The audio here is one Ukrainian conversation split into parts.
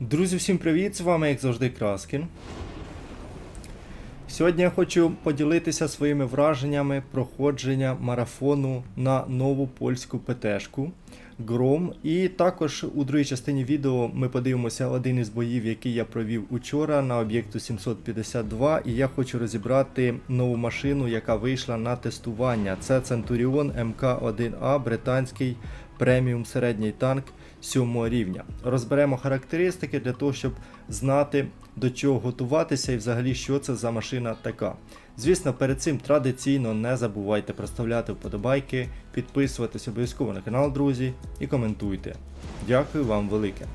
Друзі, всім привіт! З вами, як завжди, Краскін. Сьогодні я хочу поділитися своїми враженнями проходження марафону на нову польську ПТшку Гром. І також у другій частині відео ми подивимося один із боїв, який я провів учора на об'єкту 752. І я хочу розібрати нову машину, яка вийшла на тестування. Це Centurion МК-1А, британський преміум середній танк 7 рівня. Розберемо характеристики для того, щоб знати до чого готуватися і взагалі що це за машина така. Звісно, перед цим традиційно не забувайте проставляти вподобайки, підписуватись обов'язково на канал, друзі, і коментуйте. Дякую вам велике.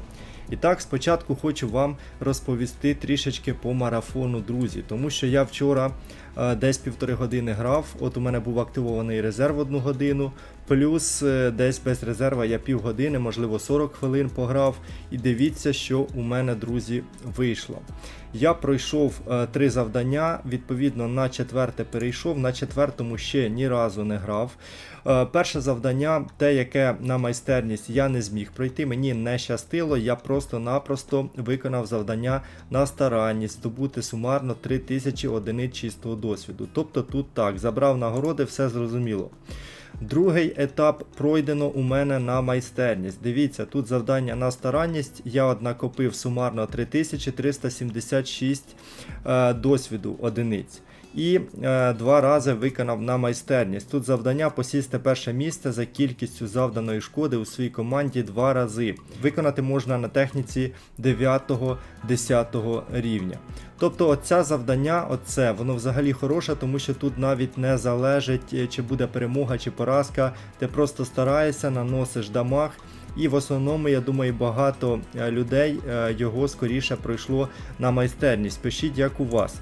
І так, спочатку хочу вам розповісти трішечки по марафону, друзі, тому що я вчора е, десь півтори години грав. От у мене був активований резерв одну годину, плюс е, десь без резерва я півгодини, можливо 40 хвилин пограв. І дивіться, що у мене, друзі, вийшло. Я пройшов е, три завдання, відповідно, на четверте перейшов, на четвертому ще ні разу не грав. Е, перше завдання, те, яке на майстерність я не зміг пройти, мені не щастило, я просто-напросто виконав завдання на старанність, здобути сумарно 3000 одиниць чистого досвіду. Тобто тут так, забрав нагороди, все зрозуміло. Другий етап пройдено у мене на майстерність. Дивіться, тут завдання на старанність. Я от накопив сумарно 3376 е, досвіду одиниць. І е, два рази виконав на майстерність. Тут завдання посісти перше місце за кількістю завданої шкоди у своїй команді два рази. Виконати можна на техніці 9-10 рівня. Тобто, оця завдання, оце, воно взагалі хороше, тому що тут навіть не залежить, е, чи буде перемога, чи поразка. Ти просто стараєшся, наносиш дамаг. І в основному, я думаю, багато е, людей е, його скоріше пройшло на майстерність. Пишіть, як у вас.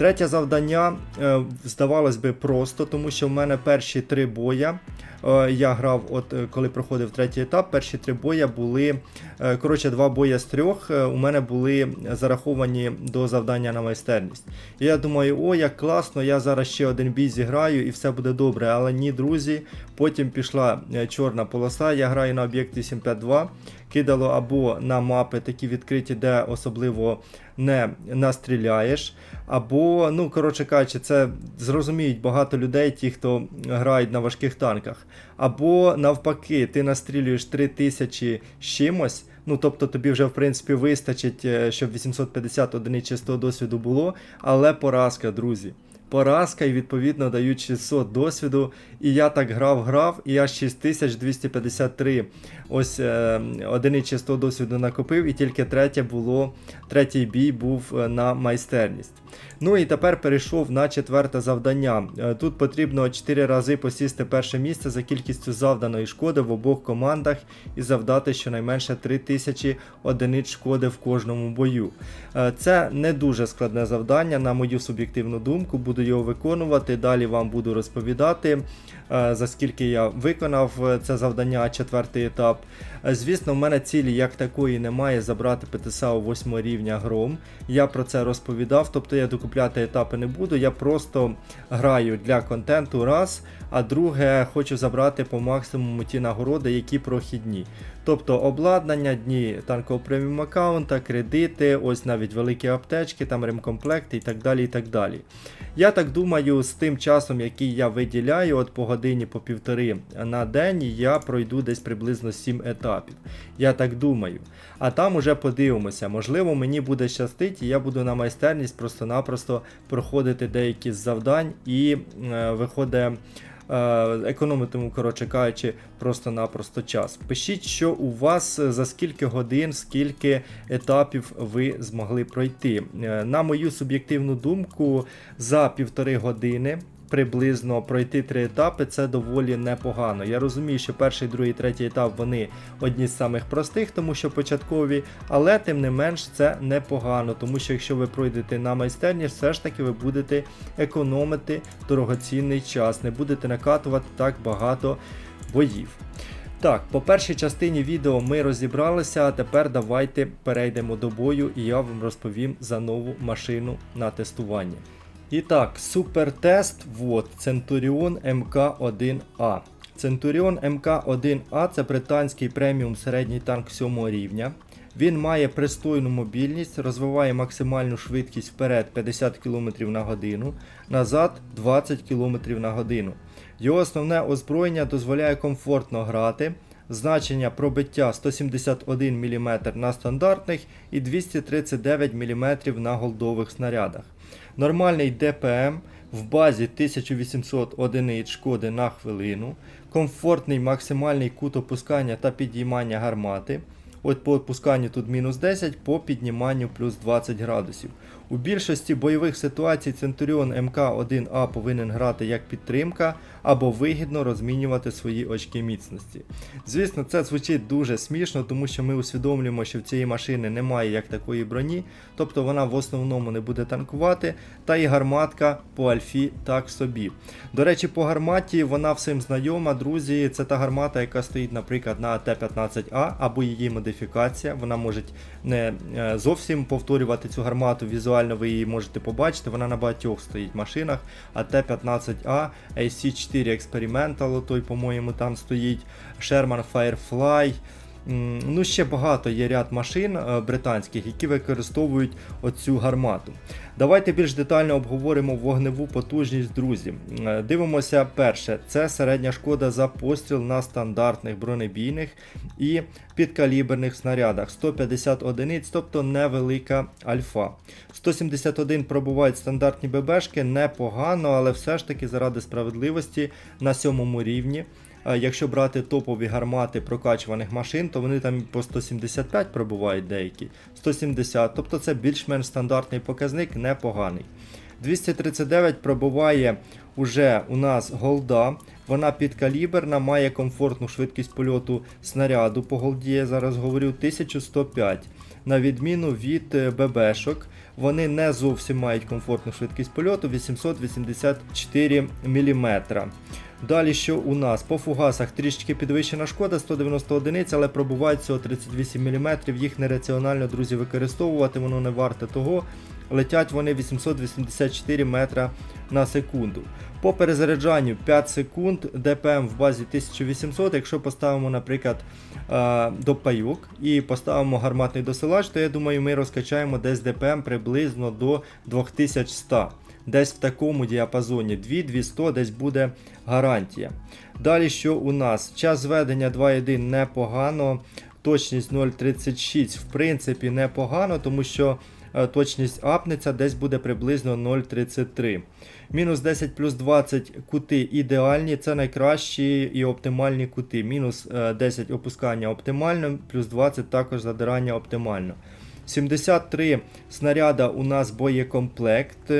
Третє завдання, е, здавалось би, просто, тому що в мене перші три боя. Е, Я грав, от е, коли проходив третій етап, перші три боя були. е, Коротше, два боя з трьох у мене були зараховані до завдання на майстерність. І я думаю, о, як класно, я зараз ще один бій зіграю і все буде добре. Але ні, друзі. Потім пішла чорна полоса. Я граю на об'єкті 752. Кидало або на мапи такі відкриті, де особливо не настріляєш. Або, ну, коротше кажучи, це зрозуміють багато людей, ті, хто грають на важких танках. Або навпаки, ти настрілюєш 3000 з чимось. Ну, тобто тобі вже в принципі вистачить, е, щоб 850 одиниць чистого досвіду було, але поразка, друзі. Поразка і відповідно дають 600 досвіду. І я так грав, грав, і я 6253 ось е, одиниць чистого досвіду накопив, і тільки третє було, третій бій був е, на майстерність. Ну і тепер перейшов на четверте завдання. Е, Тут потрібно 4 рази посісти перше місце за кількістю завданої шкоди в обох командах і завдати щонайменше 3000 одиниць шкоди в кожному бою. Е, Це не дуже складне завдання, на мою суб'єктивну думку. Буду його виконувати. Далі вам буду розповідати, е, за скільки я виконав е, це завдання, четвертий етап. Е, Звісно, в мене цілі як такої немає забрати ПТСА у 8 рівня гром. Я про це розповідав, тобто я докупляти етапи не буду. Я просто граю для контенту раз, а друге хочу забрати по максимуму ті нагороди, які прохідні. Тобто обладнання, дні танкового преміум аккаунта, кредити, ось навіть великі аптечки, там ремкомплекти і так далі. і так далі. Я так думаю, з тим часом, який я виділяю, от по годині, по півтори на день, я пройду десь приблизно 7 етапів. Я так думаю. А там уже подивимося. Можливо, мені буде щастить, і я буду на майстерність просто-напросто проходити деякі з завдань і е, виходить. Е, Економитиму, коротше кажучи, просто-напросто час. Пишіть, що у вас е, за скільки годин, скільки етапів ви змогли пройти. Е, На мою суб'єктивну думку, за півтори години. Приблизно пройти три етапи це доволі непогано. Я розумію, що перший, другий, третій етап вони одні з самих простих, тому що початкові, але тим не менш це непогано, тому що якщо ви пройдете на майстерні, все ж таки ви будете економити дорогоцінний час, не будете накатувати так багато боїв. Так, по першій частині відео ми розібралися, а тепер давайте перейдемо до бою і я вам розповім за нову машину на тестування. І так, супертест, вот, Centurion MK1A. Centurion MK1A це британський преміум середній танк 7 рівня. Він має пристойну мобільність, розвиває максимальну швидкість вперед 50 км на годину, назад 20 км на годину. Його основне озброєння дозволяє комфортно грати. Значення пробиття 171 мм на стандартних і 239 мм на голдових снарядах. Нормальний ДПМ в базі 1800 одиниць шкоди на хвилину, комфортний максимальний кут опускання та підіймання гармати. От по опусканню тут мінус 10, по підніманню плюс 20 градусів. У більшості бойових ситуацій Centurion МК-1А повинен грати як підтримка або вигідно розмінювати свої очки міцності. Звісно, це звучить дуже смішно, тому що ми усвідомлюємо, що в цієї машини немає як такої броні, тобто вона в основному не буде танкувати, та і гарматка по альфі так собі. До речі, по гарматі вона всім знайома, друзі. Це та гармата, яка стоїть, наприклад, на Т-15А або її модифікація. Вона може не зовсім повторювати цю гармату. Візуально ви її можете побачити. Вона на багатьох стоїть машинах. А Т-15А, AC4 Experimental, той, по-моєму, там стоїть. Sherman Firefly. Ну, ще багато є ряд машин е, британських, які використовують оцю гармату. Давайте більш детально обговоримо вогневу потужність, друзі. Е, Дивимося перше, це середня шкода за постріл на стандартних бронебійних і підкаліберних снарядах 150 одиниць, тобто невелика альфа. 171 пробувають стандартні ББшки, непогано, але все ж таки заради справедливості на сьомому рівні. Якщо брати топові гармати прокачуваних машин, то вони там по 175 пробувають деякі, 170, тобто це більш-менш стандартний показник, непоганий. 239 пробуває уже у нас голда, вона підкаліберна, має комфортну швидкість польоту снаряду по голді, я зараз говорю 1105. На відміну від е, ББшок, вони не зовсім мають комфортну швидкість польоту 884 мм. Далі що у нас? По фугасах трішки підвищена шкода 190 одиниць, але пробувають всього 38 мм. Їх нераціонально, друзі, використовувати, воно не варте того. Летять вони 884 метра на секунду. По перезаряджанню 5 секунд, ДПМ в базі 1800. Якщо поставимо, наприклад, е, до пайок і поставимо гарматний досилач, то я думаю, ми розкачаємо десь ДПМ приблизно до 2100. Десь в такому діапазоні 2-200 десь буде гарантія. Далі що у нас? Час зведення 2.1 непогано. Точність 0,36 в принципі непогано, тому що точність апнеться десь буде приблизно 0,33. Мінус 10 плюс 20 кути ідеальні, це найкращі і оптимальні кути. Мінус е, 10 опускання оптимально, плюс 20 також задирання оптимально. 73 снаряда у нас боєкомплект.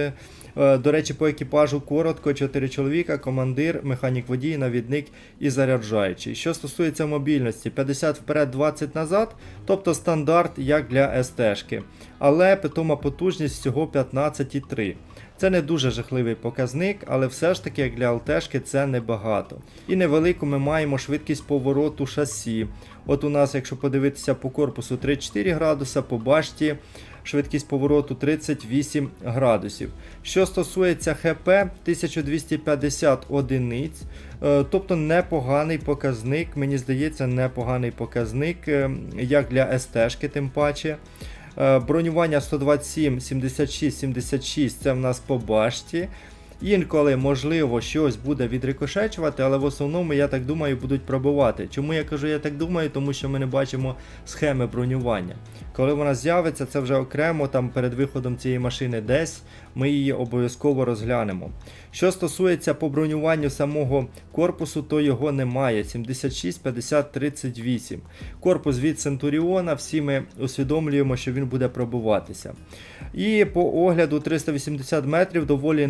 Е, До речі, по екіпажу коротко, 4 чоловіка, командир, механік водій, навідник і заряджаючий. Що стосується мобільності, 50 вперед, 20 назад, тобто стандарт як для СТ-шки. Але питома потужність всього 15,3. Це не дуже жахливий показник, але все ж таки як для ЛТшки це небагато. І невелику ми маємо швидкість повороту шасі. От у нас, якщо подивитися по корпусу 3-4 градуса, по башті швидкість повороту 38 градусів. Що стосується ХП 1250 одиниць, е, тобто непоганий показник, мені здається, непоганий показник, е, як для СТ-шки тим паче. Е, Бронювання 127, 76, 76 це в нас по башті. Інколи, можливо, щось буде відрикошечувати, але в основному, я так думаю, будуть пробувати. Чому я кажу, я так думаю? Тому що ми не бачимо схеми бронювання. Коли вона з'явиться, це вже окремо, там перед виходом цієї машини десь, ми її обов'язково розглянемо. Що стосується по бронюванню самого корпусу, то його немає. 76, 50, 38. Корпус від Центуріона, всі ми усвідомлюємо, що він буде пробуватися. І по огляду 380 метрів доволі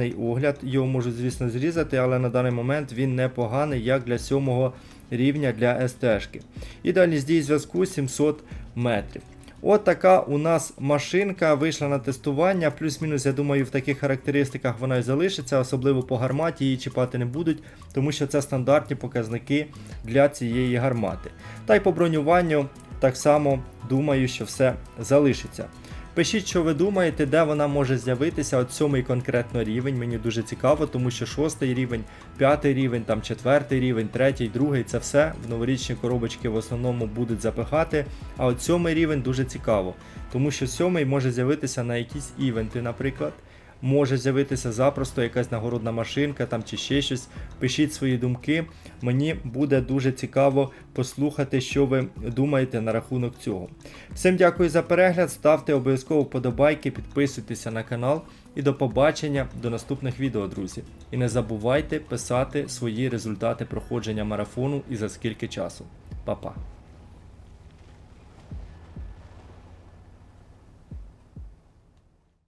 непоганий огляд. Його можуть, звісно, зрізати, але на даний момент він непоганий як для сьомого рівня для СТ-шки. І дальність дії зв'язку 700 метрів. От така у нас машинка вийшла на тестування. Плюс-мінус, я думаю, в таких характеристиках вона і залишиться, особливо по гарматі її чіпати не будуть, тому що це стандартні показники для цієї гармати. Та й по бронюванню так само думаю, що все залишиться. Пишіть, що ви думаєте, де вона може з'явитися. От сьомий конкретно рівень. Мені дуже цікаво, тому що шостий рівень, п'ятий рівень, там четвертий рівень, третій, другий це все в новорічні коробочки в основному будуть запихати. А от сьомий рівень дуже цікаво, тому що сьомий може з'явитися на якісь івенти, наприклад. Може з'явитися запросто якась нагородна машинка там чи ще щось. Пишіть свої думки. Мені буде дуже цікаво послухати, що ви думаєте на рахунок цього. Всім дякую за перегляд, ставте обов'язково вподобайки, підписуйтеся на канал і до побачення до наступних відео, друзі. І не забувайте писати свої результати проходження марафону і за скільки часу. Па-па.